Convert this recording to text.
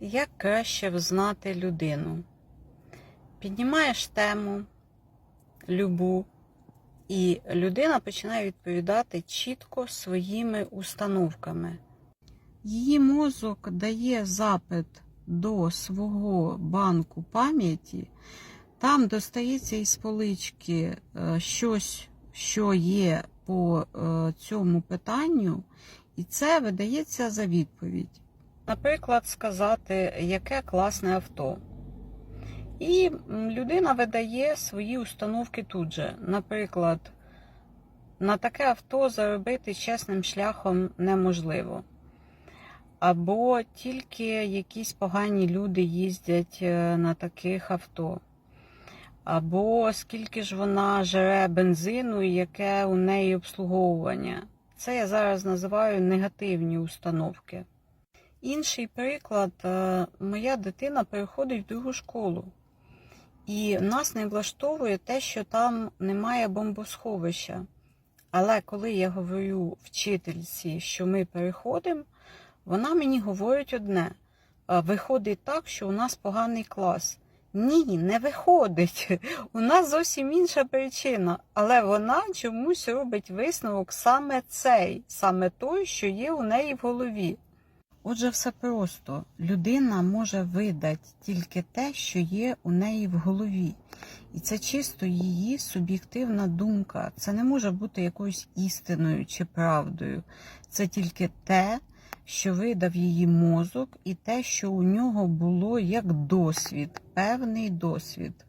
Як краще взнати людину? Піднімаєш тему любу, і людина починає відповідати чітко своїми установками. Її мозок дає запит до свого банку пам'яті, там достається із полички е, щось, що є по е, цьому питанню, і це видається за відповідь. Наприклад, сказати, яке класне авто. І людина видає свої установки тут же. Наприклад, на таке авто заробити чесним шляхом неможливо. Або тільки якісь погані люди їздять е, на таких авто. Або скільки ж вона жере бензину і яке у неї обслуговування. Це я зараз називаю негативні установки. Інший приклад, е, моя дитина переходить в другу школу. І нас не влаштовує те, що там немає бомбосховища. Але коли я говорю вчительці, що ми переходимо, вона мені говорить одне: виходить так, що у нас поганий клас. Ні, не виходить. У нас зовсім інша причина. Але вона чомусь робить висновок саме цей, саме той, що є у неї в голові. Отже, все просто. Людина може видати тільки те, що є у неї в голові. І це чисто її суб'єктивна думка. Це не може бути якоюсь істиною чи правдою. Це тільки те, що видав її мозок, і те, що у нього було як досвід, певний досвід.